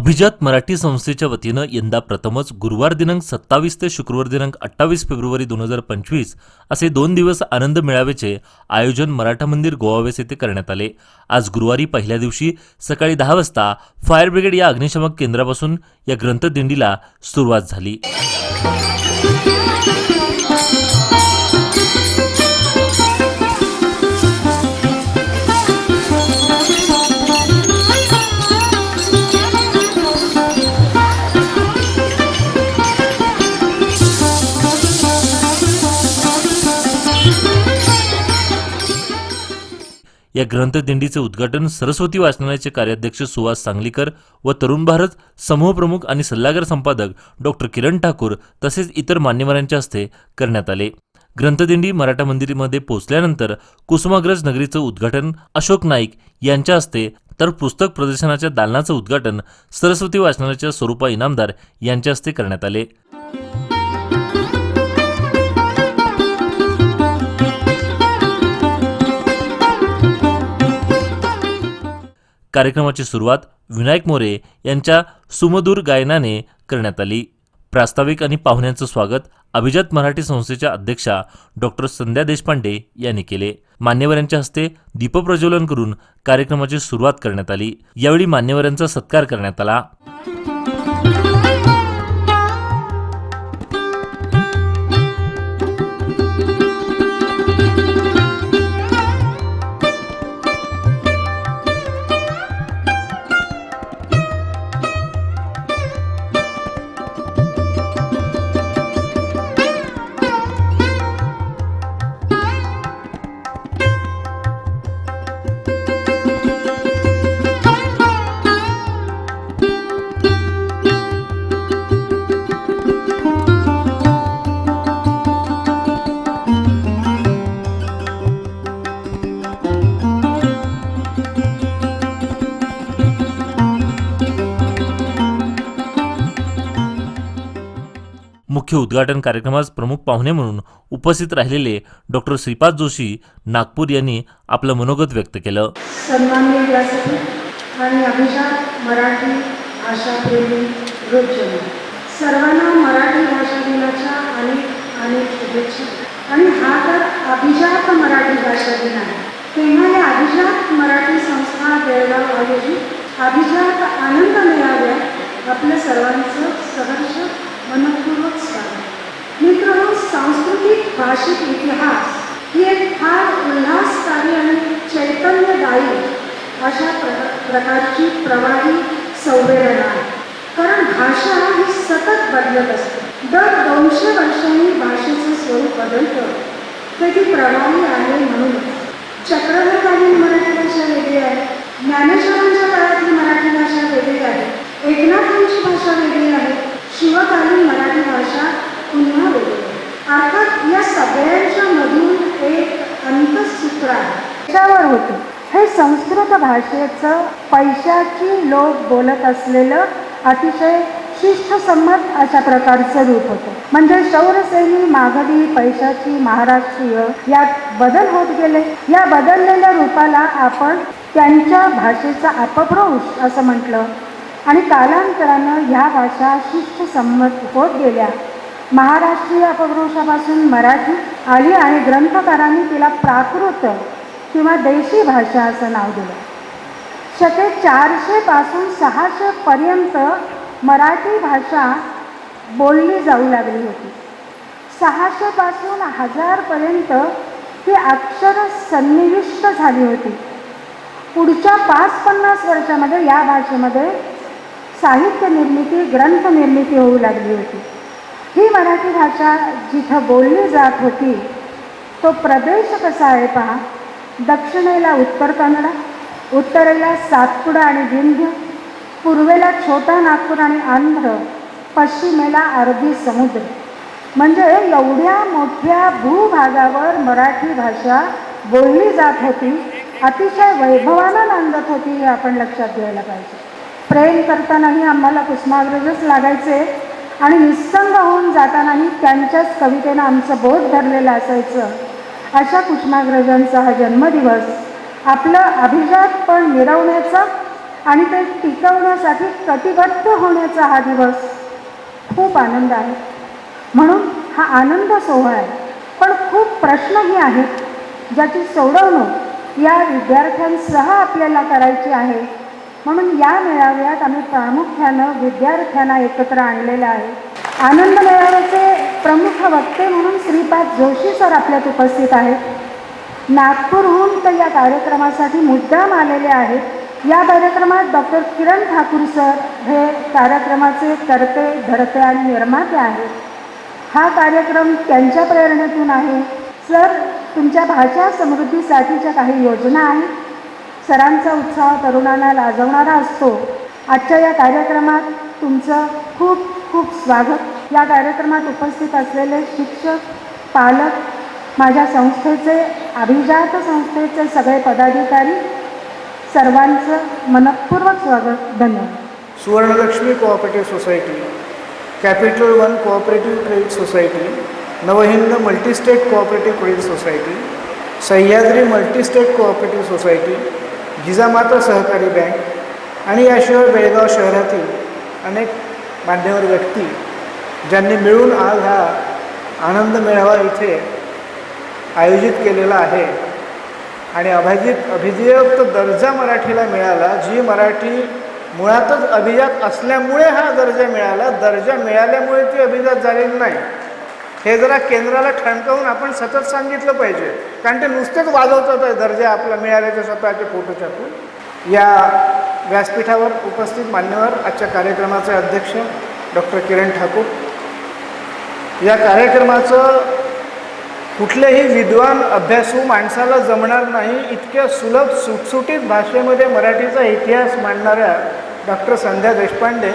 अभिजात मराठी संस्थेच्या वतीनं यंदा प्रथमच गुरुवार दिनांक सत्तावीस ते शुक्रवार दिनांक अठ्ठावीस फेब्रुवारी दोन हजार पंचवीस असे दोन दिवस आनंद मेळाव्याचे आयोजन मराठा मंदिर गोवावेस येथे करण्यात आले. आज गुरुवारी पहिल्या दिवशी सकाळी दहा वाजता फायर ब्रिगेड या अग्निशमक केंद्रापासून या ग्रंथदिंडीला सुरुवात झाली. या ग्रंथदिंडीचे उद्घाटन सरस्वती वाचनालयाचे कार्याध्यक्ष सुहास सांगलीकर व तरुण भारत समूहप्रमुख आणि सल्लागार संपादक डॉक्टर किरण ठाकूर तसेच इतर मान्यवरांच्या हस्ते करण्यात आले. ग्रंथदिंडी मराठा मंदिरमध्ये पोहोचल्यानंतर कुसुमाग्रज नगरीचं उद्घाटन अशोक नाईक यांच्या हस्ते तर पुस्तक प्रदर्शनाच्या दालनाचं उद्घाटन सरस्वती वाचनालयाच्या स्वरूपा इनामदार यांच्या हस्ते करण्यात आले. कार्यक्रमाची सुरुवात विनायक मोरे यांच्या सुमधूर गायनाने करण्यात आली. प्रास्ताविक आणि पाहुण्यांचं स्वागत अभिजात मराठी संस्थेच्या अध्यक्षा डॉक्टर संध्या देशपांडे यांनी केले. मान्यवरांच्या हस्ते दीपप्रज्वलन करून कार्यक्रमाची सुरुवात करण्यात आली. यावेळी मान्यवरांचा सत्कार करण्यात आला. मुख्य उद्घाटन कार्यक्रमास प्रमुख पाहुणे म्हणून उपस्थित राहिलेले डॉक्टर श्रीपाद जोशी नागपूर यांनी आपलं मनोगत व्यक्त केलं. आणि अभिजात मराठी भाषाप्रेमी वृद्धजन सर्वांना मराठी भाषा दिनाच्या अनेक अनेक शुभेच्छा. आणि हा तर अभिजात मराठी भाषा दिन आहे. तेव्हा या अभिजात मराठी संस्था बेळगाव आयोजित अभिजात आनंद मिळाव्या आपल्या सर्वांचं सहर्ष मनपूर्वक स्वागत मित्रांनो सांस्कृतिक भाषिक इतिहास ही एक फार उल्हासकारी आणि चैतन्यदायी अशा प्र प्रकारची प्रवाही संवेदना आहे. कारण भाषा ही सतत बदलत असते. दर दोनशे वर्षांनी भाषेचं स्वरूप बदलतं. तर ती प्रवाही आहे म्हणून. चक्रधरकालीन मराठी भाषा वेगळी आहे. ज्ञानेश्वरांच्या काळातली मराठी भाषा वेगळी आहे. एकनाथांची भाषा वेगळी आहे. शिवकालीन मराठी भाषा पुन्हा वेगळी अर्थात या सगळ्यांच्या मधून एक अंतसूत्र आहे. त्याच्यावर होते. हे संस्कृत भाषेचं पैशाची लोक बोलत असलेलं अतिशय शिष्टसंमत अशा प्रकारचं रूप होतं. म्हणजे शौरसेनी मागधी पैशाची महाराष्ट्रीय यात बदल होत गेले. या बदललेल्या रूपाला आपण त्यांच्या भाषेचा अपभ्रंश असं म्हटलं. आणि कालांतरानं ह्या भाषा शिष्टसंमत होत गेल्या. महाराष्ट्रीय अपभ्रंशापासून मराठी आली आणि ग्रंथकारांनी तिला प्राकृत किंवा देशी भाषा असं नाव दिलं. शके चारशेपासून सहाशेपर्यंत मराठी भाषा बोलली जाऊ लागली होती. सहाशेपासून हजारपर्यंत ही अक्षर सन्निविष्ट झाली होती. पुढच्या पाच पन्नास वर्षामध्ये या भाषेमध्ये साहित्य निर्मिती ग्रंथ निर्मिती होऊ लागली होती. ही मराठी भाषा जिथं बोलली जात होती तो प्रदेश कसा आहे पहा. दक्षिणेला उत्तर कन्नडा उत्तरेला सातपुडा आणि विंध्य पूर्वेला छोटा नागपूर आणि आंध्र पश्चिमेला अरबी समुद्र. म्हणजे एवढ्या मोठ्या भूभागावर मराठी भाषा बोलली जात होती अतिशय वैभवानं नांदत होती हे आपण लक्षात घ्यायला पाहिजे. प्रेम करतानाही आम्हाला कुसुमाग्रजच लागायचे. आणि निस्संग होऊन जातानाही त्यांच्याच कवितेनं आमचं बोध धरलेलं असायचं. अशा कुष्माग्रजांचा हा जन्मदिवस आपलं अभिजात पण मिरवण्याचा आणि ते टिकवण्यासाठी कटिबद्ध होण्याचा हा दिवस खूप आनंद आहे. म्हणून हा आनंद सोहळा आहे. पण खूप प्रश्नही आहेत ज्याची सोडवणूक या विद्यार्थ्यांसह आपल्याला करायची आहे. म्हणून या मेळाव्यात आम्ही प्रामुख्यानं विद्यार्थ्यांना एकत्र आणलेलं आहे. आनंद मेळाव्याचे प्रमुख वक्ते म्हणून श्रीपाद जोशी सर आपल्यात उपस्थित आहेत. नागपूरहून तर या कार्यक्रमासाठी मुद्दाम आलेले आहेत. या कार्यक्रमात डॉक्टर किरण ठाकूर सर हे कार्यक्रमाचे करते धरते आणि निर्माते आहेत. हा कार्यक्रम त्यांच्या प्रेरणेतून आहे. सर तुमच्या भाषा समृद्धीसाठीच्या काही योजना आहेत? सरांचा उत्साह तरुणांना लाजवणारा असतो. आजच्या या कार्यक्रमात तुमचं खूप खूप स्वागत. या कार्यक्रमात उपस्थित असलेले शिक्षक पालक माझ्या संस्थेचे अभिजात संस्थेचे सगळे पदाधिकारी सर्वांचं मनपूर्वक स्वागत. धन्यवाद. Suvarnalakshmi cooperative society capital one cooperative credit society Navhind multistate cooperative credit society Sahyadri multistate cooperative society Jijamata सहकारी बँक आणि याशिवाय बेळगाव शहरातील अनेक मान्यवर व्यक्ती ज्यांनी मिळून आज हा आनंद मेळावा इथे आयोजित केलेला आहे. आणि अभिजित अभिजयुक्त दर्जा मराठीला मिळाला जी मराठी मुळातच अभिजात असल्यामुळे हा दर्जा मिळाला. दर्जा मिळाल्यामुळे ती अभिजात झालेली नाही. हे जरा केंद्राला ठणकावून आपण सतत सांगितलं पाहिजे. कारण ते नुसतेच वाजवतात आहे दर्जा आपला मिळाल्याच्या स्वतःचे फोटो छापून या व्यासपीठावर उपस्थित मान्यवर आजच्या कार्यक्रमाचे अध्यक्ष डॉक्टर किरण ठाकूर. या कार्यक्रमाचं कुठलेही विद्वान अभ्यासू माणसाला जमणार नाही इतक्या सुलभ सुटसुटीत भाषेमध्ये मराठीचा इतिहास मांडणाऱ्या डॉक्टर संध्या देशपांडे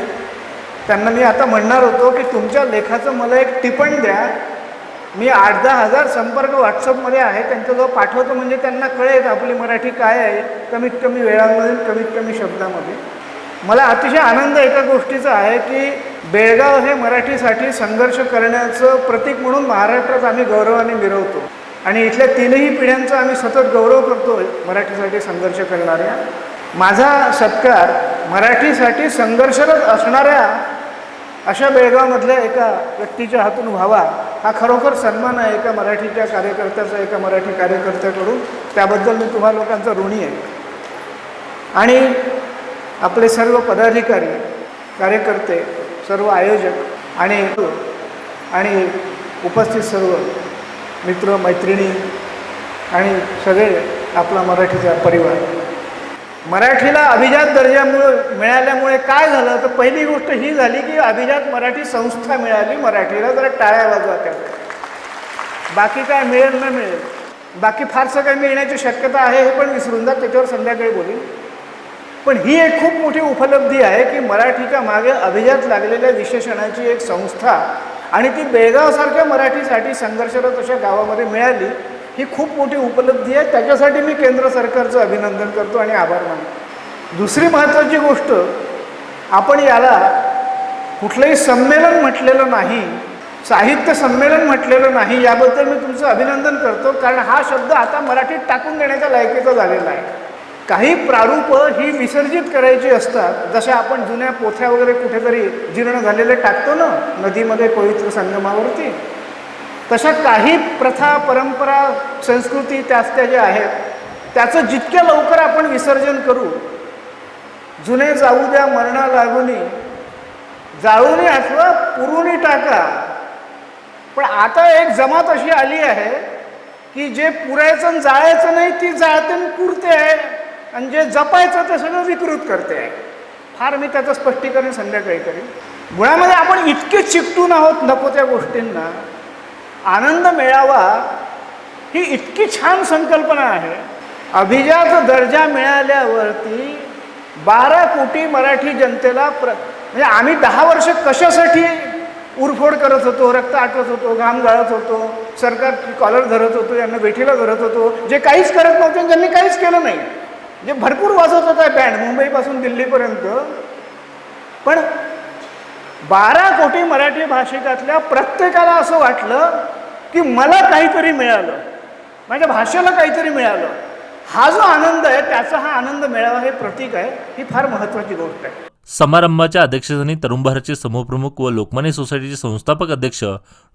त्यांना मी आता म्हणणार होतो की तुमच्या लेखाचं मला एक टिपण द्या. मी आठ दहा हजार संपर्क व्हॉट्सअपमध्ये आहे त्यांच्याजवळ पाठवतो म्हणजे त्यांना कळेल आपली मराठी काय आहे कमीत कमी वेळांमध्ये कमीत कमी शब्दामध्ये मला अतिशय आनंद एका गोष्टीचा आहे की बेळगाव हे मराठीसाठी संघर्ष करण्याचं प्रतीक म्हणून महाराष्ट्रात आम्ही गौरवाने मिरवतो. आणि इथल्या तीनही पिढ्यांचा आम्ही सतत गौरव करतो मराठीसाठी संघर्ष करणाऱ्या. माझा सत्कार मराठीसाठी संघर्षरत असणाऱ्या अशा बेळगावमधल्या एका व्यक्तीच्या हातून व्हावा हा खरोखर सन्मान आहे एका मराठीच्या कार्यकर्त्याचा एका मराठी कार्यकर्त्याकडून. त्याबद्दल मी तुम्हा लोकांचा ऋणी आहे. आणि आपले सर्व पदाधिकारी कार्यकर्ते सर्व आयोजक आणि आणि उपस्थित सर्व मित्र मैत्रिणी आणि सगळे आपला मराठीचा परिवार. मराठीला अभिजात दर्जामुळे मिळाल्यामुळे काय झालं? तर पहिली गोष्ट ही झाली की अभिजात मराठी संस्था मिळाली मराठीला जरा टाळ्या वाजवा त्या. बाकी काय मिळेल न मिळेल. बाकी फारसं काही मिळण्याची शक्यता आहे हे पण विसरून जा त्याच्यावर संध्याकाळी बोलीन. पण ही एक खूप मोठी उपलब्धी आहे की मराठीच्या मागे अभिजात लागलेल्या विशेषणाची एक संस्था आणि ती बेळगावसारख्या मराठीसाठी संघर्षरत अशा गावामध्ये मिळाली. ही खूप मोठी उपलब्धी आहे. त्याच्यासाठी मी केंद्र सरकारचं अभिनंदन करतो आणि आभार मानतो. दुसरी महत्त्वाची गोष्ट आपण याला कुठलंही संमेलन म्हटलेलं नाही साहित्य संमेलन म्हटलेलं नाही याबद्दल मी तुमचं अभिनंदन करतो. कारण हा शब्द आता मराठीत टाकून देण्याच्या लायकीचा झालेला आहे. काही प्रारूप ही विसर्जित करायची असतात. जशा आपण जुन्या पोथ्या वगैरे कुठेतरी जीर्ण झालेले टाकतो ना नदीमध्ये पवित्र संगमावरती. तशा काही प्रथा परंपरा संस्कृती त्याच त्या ज्या आहेत त्याचं जितक्या लवकर आपण विसर्जन करू जुने जाऊ द्या मरणा लागुनी जाळूनी अथवा पुरुनी टाका. पण आता एक जमात अशी आली आहे की जे पुरायचं आणि जाळायचं नाही ती जाळते पुरते आहे. आणि जे जपायचं ते सगळं विकृत करते आहे. फार मी त्याचं स्पष्टीकरण संध्याकाळी करेन. मुळामध्ये आपण इतके चिकटून आहोत नको त्या गोष्टींना. आनंद मिळावा ही इतकी छान संकल्पना आहे. अभिजात दर्जा मिळाल्यावरती बारा कोटी मराठी जनतेला प्र म्हणजे आम्ही दहा वर्ष कशासाठी उरफोड करत होतो रक्त आटवत होतो घाम गाळत होतो सरकार कॉलर धरत होतो यांना वेठीला धरत होतो जे काहीच करत नव्हते आणि ज्यांनी काहीच केलं नाही. जे भरपूर वाजवत होता बँड मुंबईपासून दिल्लीपर्यंत. पण बारा कोटी मराठी भाषिकातल्या प्रत्येकाला असं वाटलं की मला काहीतरी मिळालं. माझ्या भाषेला काहीतरी मिळालं. हा जो आनंद आहे त्याचा हा आनंद मिळावा हे प्रतीक आहे ही फार महत्त्वाची गोष्ट आहे. समारंभाच्या अध्यक्षस्थानी तरुण भारतचे समूहप्रमुख व लोकमान्य सोसायटीचे संस्थापक अध्यक्ष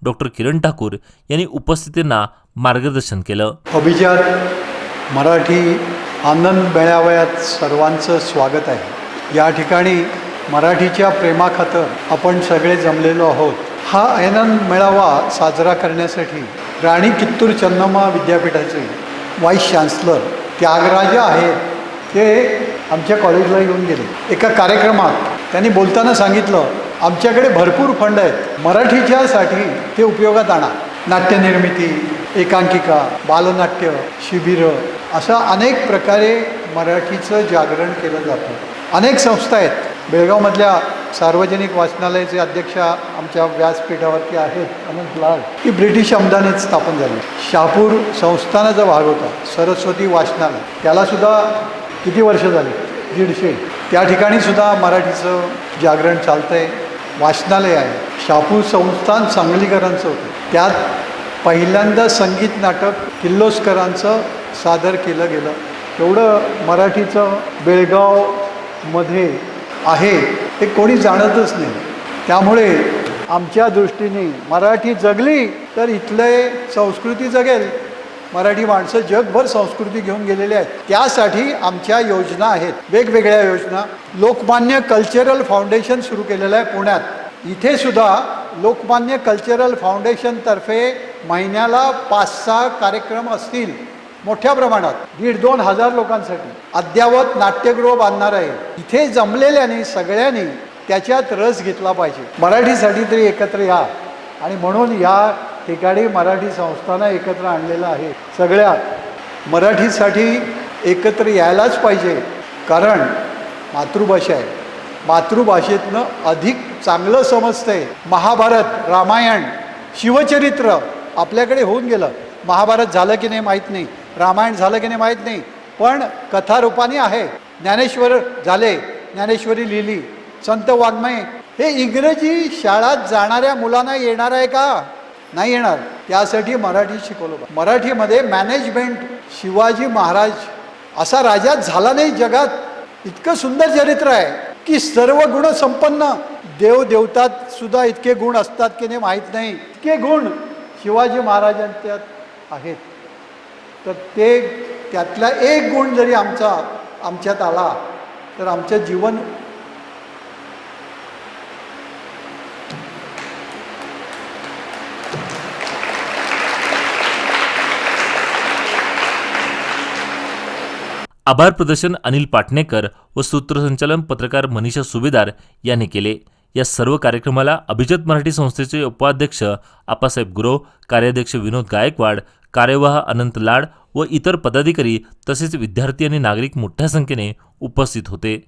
डॉक्टर किरण ठाकूर यांनी उपस्थितांना मार्गदर्शन केलं. अभिजात मराठी आनंद मेळाव्यात सर्वांचं स्वागत आहे. या ठिकाणी मराठीच्या प्रेमाखातर आपण सगळे जमलेलो आहोत. हा आनंद मेळावा साजरा करण्यासाठी राणी कित्तूर चन्नम्मा विद्यापीठाचे व्हाईस चान्सलर त्यागराजा आहेत ते आमच्या कॉलेजला येऊन गेले. एका कार्यक्रमात त्यांनी बोलताना सांगितलं आमच्याकडे भरपूर फंड आहेत. मराठीच्यासाठी ते उपयोगात आणा. नाट्यनिर्मिती एकांकिका बालनाट्य शिबिरं असं अनेक प्रकारे मराठीचं जागरण केलं जातं. अनेक संस्था आहेत. बेळगावमधल्या सार्वजनिक वाचनालयाचे अध्यक्ष आमच्या व्यासपीठावरती आहेत अनंत लाड ही ब्रिटिश आमदानीत स्थापन झाली. शहापूर संस्थानाचा भाग होता सरस्वती वाचनालय त्यालासुद्धा किती वर्ष झाली? दीडशे. त्या ठिकाणी सुद्धा मराठीचं जागरण चालतं आहे वाचनालय आहे. शहापूर संस्थान सांगलीकरांचं होतं. त्यात पहिल्यांदा संगीत नाटक किर्लोस्करांचं सादर केलं गेलं. एवढं मराठीचं बेळगावमध्ये आहे हे कोणी जाणतच नाही. त्यामुळे आमच्या दृष्टीने मराठी जगली तर इथले संस्कृती जगेल. मराठी माणसं जगभर संस्कृती घेऊन गेलेली आहेत. त्यासाठी आमच्या योजना आहेत. वेगवेगळ्या योजना. लोकमान्य कल्चरल फाउंडेशन सुरू केलेलं आहे पुण्यात. इथे सुद्धा लोकमान्य कल्चरल फाउंडेशनतर्फे महिन्याला पाच सहा कार्यक्रम असतील. मोठ्या प्रमाणात दीड दोन हजार लोकांसाठी. अद्यावत नाट्यगृह बांधणार आहे. इथे जमलेल्याने सगळ्यांनी त्याच्यात रस घेतला पाहिजे. मराठीसाठी तरी एकत्र या. आणि म्हणून या ठिकाणी मराठी संस्थांना एकत्र आणलेलं आहे. सगळ्या मराठीसाठी एकत्र यायलाच पाहिजे. कारण मातृभाषा आहे. मातृभाषेतनं अधिक चांगलं समजतंय. महाभारत रामायण शिवचरित्र आपल्याकडे होऊन गेलं. महाभारत झालं की नाही माहीत नाही. रामायण झालं की नाही माहीत नाही. पण कथारूपाने आहे. ज्ञानेश्वर झाले. ज्ञानेश्वरी लिहिली. संत वाङ्मय. हे इंग्रजी शाळात जाणाऱ्या मुलांना येणार आहे का? नाही येणार. त्यासाठी मराठी शिकवलं मराठीमध्ये मॅनेजमेंट शिवाजी महाराज. असा राजा झाला नाही जगात. इतकं सुंदर चरित्र आहे की सर्व गुण संपन्न. देव देवतात सुद्धा इतके गुण असतात की नाही माहीत नाही. इतके गुण शिवाजी महाराजांच्यात आहेत. तर ते त्यातला एक गुण जरी आमचा आमच्यात आला तर आमचं जीवन आभार प्रदर्शन अनिल पाटणेकर व सूत्रसंचालन पत्रकार मनीषा सुभेदार यांनी केले. या सर्व कार्यक्रमाला अभिजात मराठी संस्थेचे उपाध्यक्ष आपासाहेब गुरव कार्याध्यक्ष विनोद गायकवाड कार्यवाह अनंत लाड व इतर पदाधिकारी तसेच विद्यार्थी आणि नागरिक मोठ्या संख्येने उपस्थित होते.